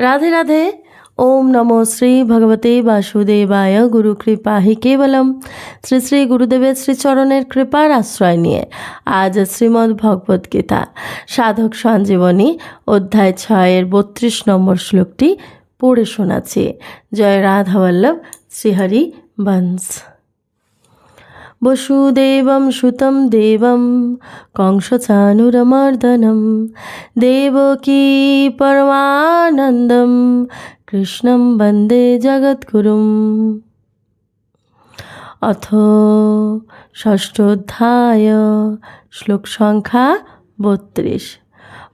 রাধে রাধে ওম নমো শ্রী ভগবতে বাসুদেবায় গুরু কৃপা হি কেবলম শ্রী শ্রী গুরুদেবের শ্রীচরণের কৃপার আশ্রয় নিয়ে আজ শ্রীমদ্ ভগবদ গীতা সাধক সঞ্জীবনী অধ্যায় ছয়ের বত্রিশ নম্বর শ্লোকটি পড়ে শোনাচ্ছি। জয় রাধাবল্লভ শ্রীহরি বংশ বসুদেবম সুতম দেবম কংসচানুরমর্দনম দেবকী পরমানন্দম কৃষ্ণম বন্দে জগদ্গুরুম অথ ষষ্ঠোধ্যায় শ্লোক সংখ্যা বত্রিশ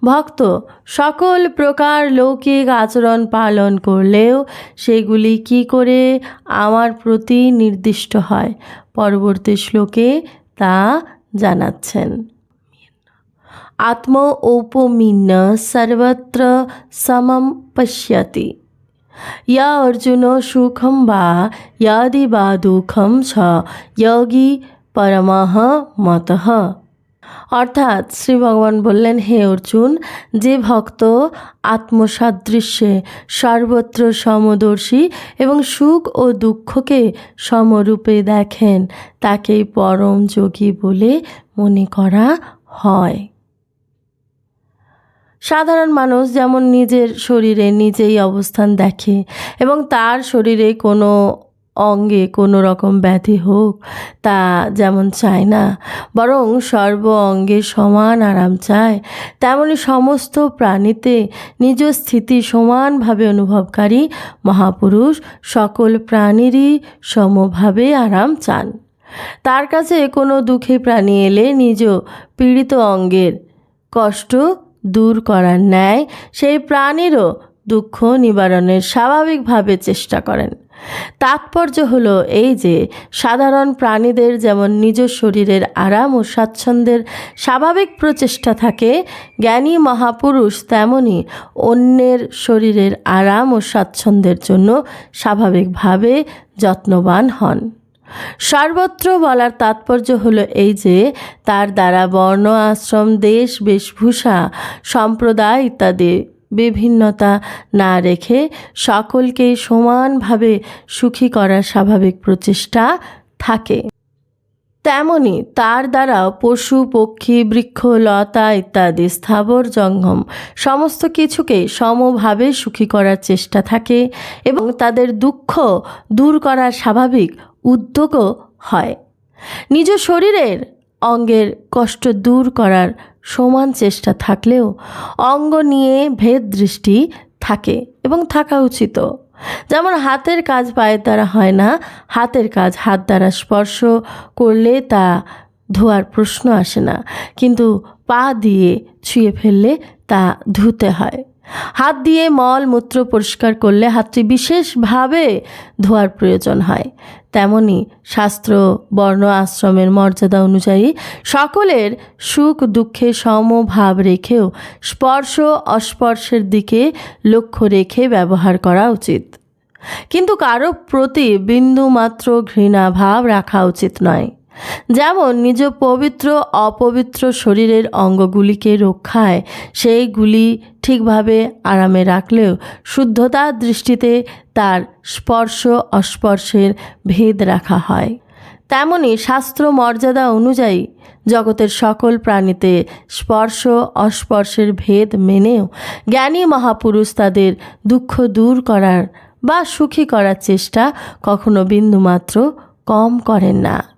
ভক্ত, সকল প্রকার লৌকিক আচরণ পালন করলেও সেগুলি কি করে আমার প্রতি নির্দিষ্ট হয়? পরবর্তী শ্লোকে তা জানাচ্ছেন। আত্ম ঔপমিন্য সর্বত্র সমম পশ্যতি। ইয়া অর্জুন সুখম বা ইয়াদি বা দুঃখম ছ যোগী পরমহ মতঃ। অর্থাৎ শ্রী ভগবান বললেন, হে অর্জুন, যে ভক্ত আত্মসাদৃশ্যে সর্বত্র সমদর্শী এবং সুখ ও দুঃখকে সমরূপে দেখেন, তাকেই পরম যোগী বলে মনে করা হয়। সাধারণ মানুষ যেমন নিজের শরীরে নিজেই অবস্থান দেখে এবং তার শরীরে কোনো অঙ্গে কোনো রকম ব্যাধি হোক, তা যেমন চায় না, বরং সর্ব অঙ্গে সমান আরাম চায়, তেমনি সমস্ত প্রাণীতে নিজ স্থিতি সমানভাবে অনুভবকারী মহাপুরুষ সকল প্রাণীরই সমভাবে আরাম চান। তার কাছে কোনো দুঃখী প্রাণী এলে নিজ পীড়িত অঙ্গের কষ্ট দূর করার ন্যায় সেই প্রাণীরও দুঃখ নিবারণের স্বাভাবিকভাবে চেষ্টা করেন। তাৎপর্য হলো এই যে, সাধারণ প্রাণীদের যেমন নিজ শরীরের আরাম ও স্বাচ্ছন্দ্যের স্বাভাবিক প্রচেষ্টা থাকে, জ্ঞানী মহাপুরুষ তেমনি অন্যের শরীরের আরাম ও স্বাচ্ছন্দ্যের জন্য স্বাভাবিকভাবে যত্নবান হন। সর্বত্র বলার তাৎপর্য হলো এই যে, তার দ্বারা বর্ণ, আশ্রম, দেশ, বেশভূষা, সম্প্রদায় ইত্যাদি বিভিন্নতা না রেখে সকলকেই সমানভাবে সুখী করার স্বাভাবিক প্রচেষ্টা থাকে। তেমনি তার দ্বারা পশু, পক্ষী, বৃক্ষ, লতা ইত্যাদি স্থাবর জঙ্গম সমস্ত কিছুকে সমভাবে সুখী করার চেষ্টা থাকে এবং তাদের দুঃখ দূর করার স্বাভাবিক উদ্যোগও হয়। নিজ শরীরের অঙ্গের কষ্ট দূর করার সমান চেষ্টা থাকলেও অঙ্গ নিয়ে ভেদ দৃষ্টি থাকে এবং থাকা উচিত। যেমন হাতের কাজ পায়ের দ্বারা হয় না, হাতের কাজ হাত দ্বারা স্পর্শ করলে তা ধোয়ার প্রশ্ন আসে না। কিন্তু পা দিয়ে ছুঁয়ে ফেললে তা ধুতে হয়। হাত দিয়ে মল মূত্র পরিষ্কার করলে হাতটি বিশেষভাবে ধোয়ার প্রয়োজন হয়। তেমনি শাস্ত্র, বর্ণ, আশ্রমের মর্যাদা অনুযায়ী সকলের সুখ দুঃখে সমভাব রেখেও স্পর্শ, অস্পর্শের দিকে লক্ষ্য রেখে ব্যবহার করা উচিত। কিন্তু কারও প্রতি বিন্দুমাত্র ঘৃণাভাব রাখা উচিত নয়। যেমন নিজ পবিত্র, অপবিত্র শরীরের অঙ্গগুলিকে রক্ষায়, সেইগুলি ঠিকভাবে আরামে রাখলেও শুদ্ধতার দৃষ্টিতে তার স্পর্শ অস্পর্শের ভেদ রাখা হয়। তেমনি শাস্ত্র মর্যাদা অনুযায়ী জগতের সকল প্রাণীতে স্পর্শ অস্পর্শের ভেদ মেনেও জ্ঞানী মহাপুরুষ তাদের দুঃখ দূর করার বা সুখী করার চেষ্টা কখনো বিন্দুমাত্র কম করেন না।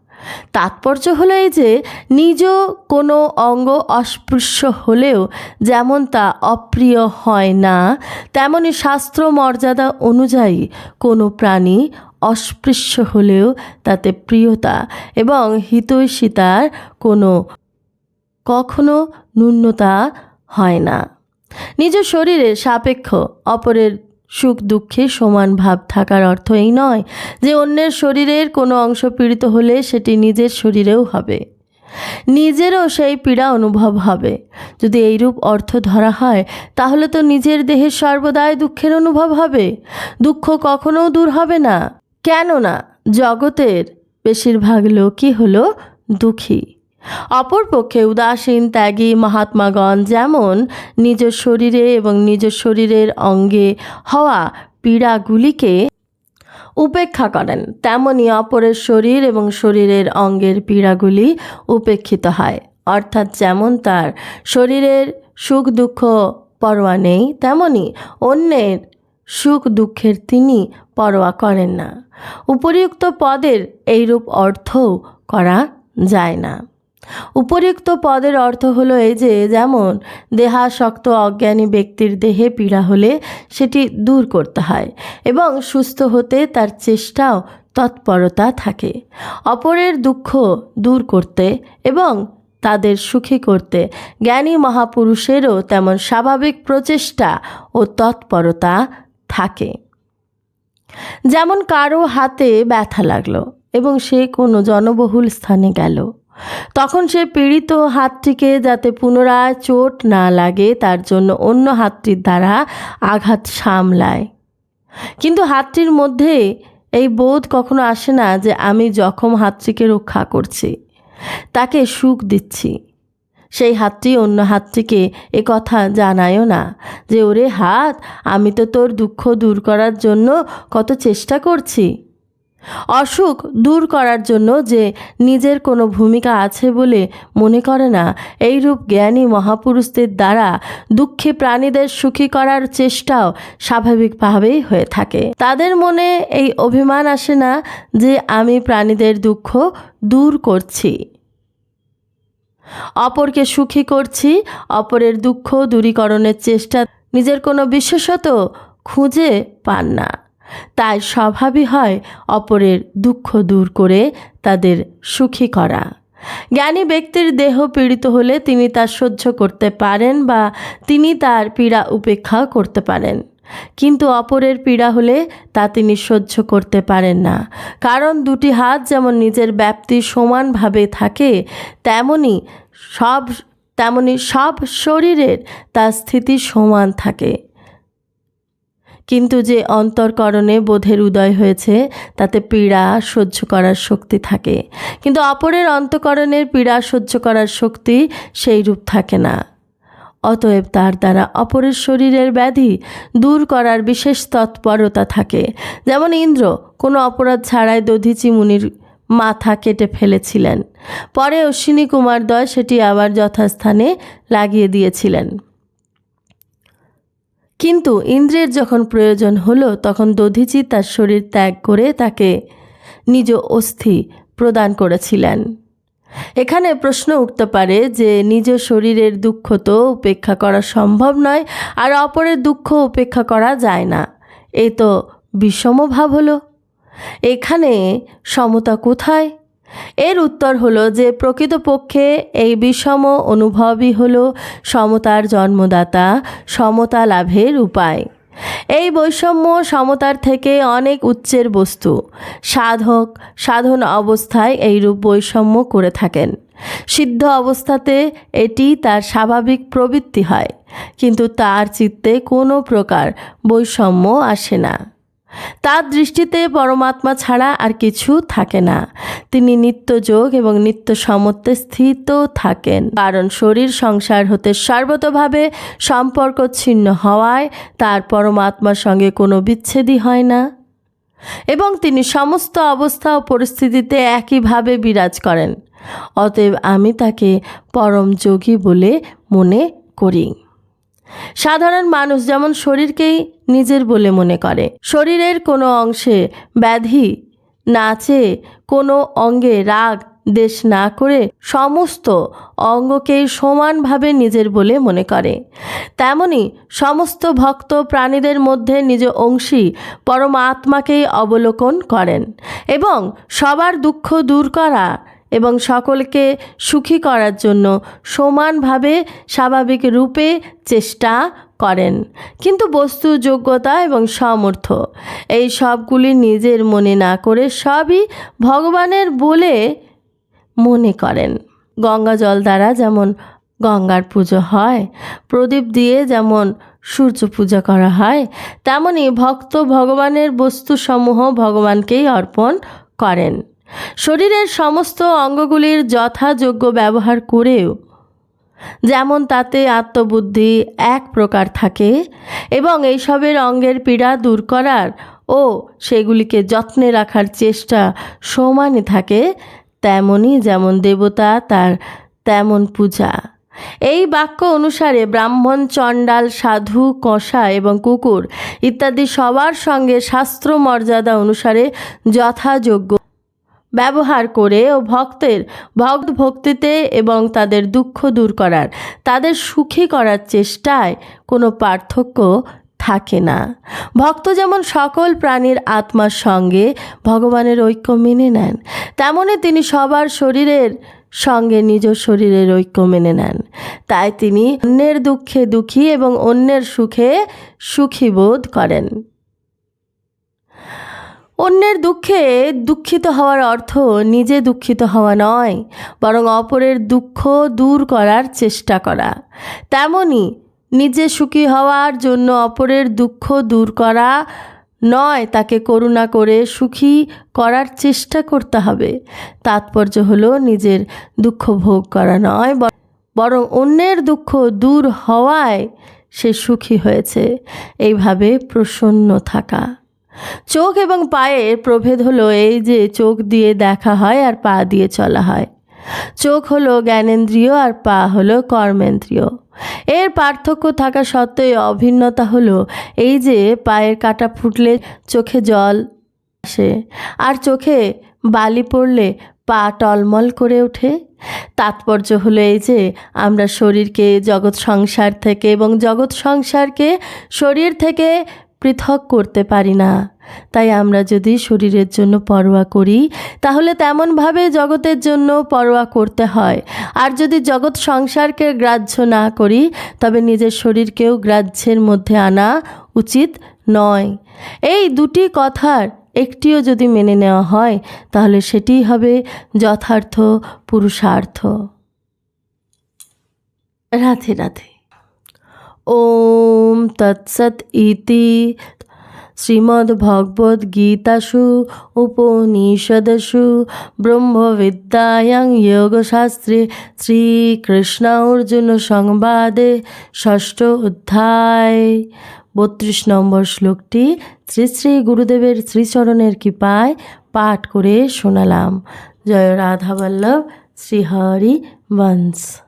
তাৎপর্য হলো এই যে, নিজ কোনো অঙ্গ অস্পৃশ্য হলেও যেমন তা অপ্রিয় হয় না, তেমনি শাস্ত্র মর্যাদা অনুযায়ী কোনো প্রাণী অস্পৃশ্য হলেও তাতে প্রিয়তা এবং হিতৈষিতার কোনো কখনো ন্যূনতা হয় না। নিজ শরীরের সাপেক্ষ, অপরের সুখ দুঃখে সমান ভাব থাকার অর্থ এই নয় যে অন্যের শরীরের কোনো অংশ পীড়িত হলে সেটি নিজের শরীরেও হবে। নিজেরও সেই পীড়া অনুভব হবে। যদি এইরূপ অর্থ ধরা হয়, তাহলে তো নিজের দেহে সর্বদাই দুঃখের অনুভব হবে। দুঃখ কখনো দূর হবে না। কেননা, জগতের বেশিরভাগ লোকই হলো দুঃখী। অপরপক্ষে উদাসীন, ত্যাগী মহাত্মাগণ যেমন নিজ শরীরে এবং নিজ শরীরের অঙ্গে হওয়া পীড়াগুলিকে উপেক্ষা করেন, তেমনি অপরের শরীর এবং শরীরের অঙ্গের পীড়াগুলি উপেক্ষিত হয়। অর্থাৎ যেমন তার শরীরের সুখ, দুঃখ, পরোয়া নেই, তেমনি অন্যের সুখ, দুঃখের তিনি পরোয়া করেন না। উপরিউক্ত পদের এইরূপ অর্থও করা যায় না। উপরিউক্ত পদের অর্থ হলো এই যে, যেমন দেহাসক্ত অজ্ঞানী ব্যক্তির দেহে পীড়া হলে সেটি দূর করতে হয় এবং সুস্থ হতে তার চেষ্টাও তৎপরতা থাকে। অপরের দুঃখ দূর করতে এবং তাদের সুখী করতে জ্ঞানী মহাপুরুষেরও তেমন স্বাভাবিক প্রচেষ্টা ও তৎপরতা থাকে। যেমন কারও হাতে ব্যথা লাগল এবং সে কোনো জনবহুল স্থানে গেল। তখন সে পীড়িত হাতটিকে যাতে পুনরায় চোট না লাগে, তার জন্য অন্য হাতটির দ্বারা আঘাত সামলায়। কিন্তু হাতটির মধ্যে এই বোধ কখনো আসে না যে আমি জখম হাতটিকে রক্ষা করছি। তাকে সুখ দিচ্ছি। সেই হাতটি অন্য হাতটিকে এ কথা জানায়ও না যে, ওরে হাত, আমি তো তোর দুঃখ দূর করার জন্য কত চেষ্টা করছি। অসুখ দূর করার জন্য যে নিজের কোনো ভূমিকা আছে বলে মনে করে না, এইরূপ জ্ঞানী মহাপুরুষদের দ্বারা দুঃখী প্রাণীদের সুখী করার চেষ্টাও স্বাভাবিকভাবেই হয়ে থাকে। তাদের মনে এই অভিমান আসে না যে আমি প্রাণীদের দুঃখ দূর করছি। অপরকে সুখী করছি, অপরের দুঃখ দূরীকরণের চেষ্টা নিজের কোনো বিশেষত খুঁজে পান না। তাই স্বভাবই হয় অপরের দুঃখ দূর করে তাদের সুখী করা। জ্ঞানী ব্যক্তির দেহ পীড়িত হলে তিনি তা সহ্য করতে পারেন বা তিনি তার পীড়া উপেক্ষা করতে পারেন। কিন্তু অপরের পীড়া হলে তা তিনি সহ্য করতে পারেন না। কারণ দুটি হাত যেমন নিজের ব্যাপ্তি সমানভাবে থাকে, তেমনি সব তেমনি সব শরীরের তার স্থিতি সমান থাকে। কিন্তু যে অন্তরকরণে বোধের উদয় হয়েছে, তাতে পীড়া সহ্য করার শক্তি থাকে। কিন্তু অপরের অন্তকরণের পীড়া সহ্য করার শক্তি সেই রূপ থাকে না। অতএব তার দ্বারা অপরের শরীরের ব্যাধি দূর করার বিশেষ তৎপরতা থাকে। যেমন ইন্দ্র কোনো অপরাধ ছাড়াই দধিচি মুনির মাথা কেটে ফেলেছিলেন। পরে অশ্বিনী কুমারদ্বয় সেটি আবার যথাস্থানে লাগিয়ে দিয়েছিলেন। কিন্তু ইন্দ্রের যখন প্রয়োজন হলো, তখন দধিচি তার শরীর ত্যাগ করে তাকে নিজ অস্থি প্রদান করেছিলেন। এখানে প্রশ্ন উঠতে পারে যে, নিজ শরীরের দুঃখ তো উপেক্ষা করা সম্ভব নয়, আর অপরের দুঃখ উপেক্ষা করা যায় না। এ তো বিষমভাব হলো। এখানে সমতা কোথায়? এর উত্তর হলো যে প্রকৃতপক্ষে এই বিষম অনুভবই হলো সমতার জন্মদাতা সমতা লাভের উপায়। এই বৈষম্য সমতার থেকে অনেক উচ্চের বস্তু। সাধক, সাধন অবস্থায় এইরূপ বৈষম্য করে থাকেন। সিদ্ধ অবস্থাতে এটি তার স্বাভাবিক প্রবৃত্তি হয়, কিন্তু তার চিত্তে কোনো প্রকার বৈষম্য আসে না। তার দৃষ্টিতে পরমাত্মা ছাড়া আর কিছু থাকে না। তিনি নিত্য যোগ এবং নিত্য সমত্বে স্থিত থাকেন। কারণ শরীর সংসার হতে সর্বতভাবে সম্পর্ক ছিন্ন হওয়ায় তার পরমাত্মার সঙ্গে কোনো বিচ্ছেদই হয় না। এবং তিনি সমস্ত অবস্থা ও পরিস্থিতিতে একইভাবে বিরাজ করেন। অতএব আমি তাকে পরম যোগী বলে মনে করি। সাধারণ মানুষ যেমন শরীরকেই নিজের বলে মনে করে। শরীরের কোনো অংশে ব্যাধি নাচে কোনো অঙ্গে রাগ দেশ না করে সমস্ত অঙ্গকেই সমানভাবে নিজের বলে মনে করে। তেমনি সমস্ত ভক্ত প্রাণীদের মধ্যে নিজ অংশী পরমাত্মাকেই অবলোকন করেন এবং সবার দুঃখ দূর করা এবং সকলকে সুখী করার জন্য সমানভাবে স্বাভাবিক রূপে চেষ্টা করেন। কিন্তু বস্তু, যোগ্যতা এবং সামর্থ্য, এই সবগুলি নিজের মনে না করে সবই ভগবানের বলে মনে করেন। গঙ্গা জল দ্বারা যেমন গঙ্গার পুজো হয়, প্রদীপ দিয়ে যেমন সূর্য পূজা করা হয়, তেমনি ভক্ত ভগবানের বস্তুসমূহ ভগবানকেই অর্পণ করেন। শরীরের সমস্ত অঙ্গগুলির যথাযোগ্য ব্যবহার করেও, যেমন তাতে আত্মবুদ্ধি এক প্রকার থাকে এবং এইসবের অঙ্গের পীড়া দূর করার ও সেগুলিকে যত্নে রাখার চেষ্টা সমানে থাকে তেমনই যেমন দেবতা তার তেমন পূজা। এই বাক্য অনুসারে ব্রাহ্মণ, চণ্ডাল, সাধু, কষা এবং কুকুর ইত্যাদি সবার সঙ্গে শাস্ত্র মর্যাদা অনুসারে যথাযোগ্য ব্যবহার করে ও ভক্তের ভক্ত ভক্তিতে এবং তাদের দুঃখ দূর করার, তাদের সুখী করার চেষ্টায় কোনো পার্থক্য থাকে না। ভক্ত যেমন সকল প্রাণীর আত্মার সঙ্গে ভগবানের ঐক্য মেনে নেন, তেমনি তিনি সবার শরীরের সঙ্গে নিজ শরীরের ঐক্য মেনে নেন। তাই তিনি অন্যের দুঃখে দুঃখী এবং অন্যের সুখে সুখী বোধ করেন। অন্যের দুঃখে দুঃখিত হওয়ার অর্থ নিজে দুঃখিত হওয়া নয়, বরং অপরের দুঃখ দূর করার চেষ্টা করা। তেমনি নিজে সুখী হওয়ার জন্য অপরের দুঃখ দূর করা নয়, তাকে করুণা করে সুখী করার চেষ্টা করতে হবে। তাৎপর্য হলো নিজের দুঃখ ভোগ করা নয় বরং অন্যের দুঃখ দূর হওয়ায় সে সুখী হয়েছে। এইভাবে প্রসন্ন থাকা। চোখ এবং পায়ের প্রভেদ হলো এই যে চোখ দিয়ে দেখা হয় আর পা দিয়ে চলা হয়। চোখ হলো জ্ঞানেন্দ্রিয় আর পা হলো কর্মেন্দ্রিয়। এর পার্থক্য থাকা সত্ত্বেও অভিন্নতা হলো এই যে পায়ের কাটা ফুটলে চোখে জল আসে আর চোখে বালি পড়লে পা টলমল করে ওঠে। তাৎপর্য হলো এই যে আমরা শরীরকে, জগৎ সংসার থেকে এবং জগৎ সংসারকে শরীর থেকে পৃথক করতে পারি না। তাই আমরা যদি শরীরের জন্য পরোয়া করি, তাহলে তেমনভাবে জগতের জন্য পরোয়া করতে হয়। আর যদি জগৎ সংসারকে গ্রাহ্য না করি, তবে নিজের শরীরকেও গ্রাহ্যের মধ্যে আনা উচিত নয়। এই দুটি কথার একটিও যদি মেনে নেওয়া হয়, তাহলে সেটিই হবে যথার্থ পুরুষার্থ। রাধে রাধে। ওম তৎসৎ ইতি শ্রীমদ্ভগবদ্গীতাসু উপনিষদসু ব্রহ্মবিদ্যায়াং যোগশাস্ত্রে শ্রীকৃষ্ণ অর্জুন সংবাদে ষষ্ঠ অধ্যায়। বত্রিশ নম্বর শ্লোকটি শ্রী শ্রী গুরুদেবের শ্রীচরণের কৃপায় পাঠ করে শোনালাম। জয় রাধাবল্লভ, শ্রীহরি বংশ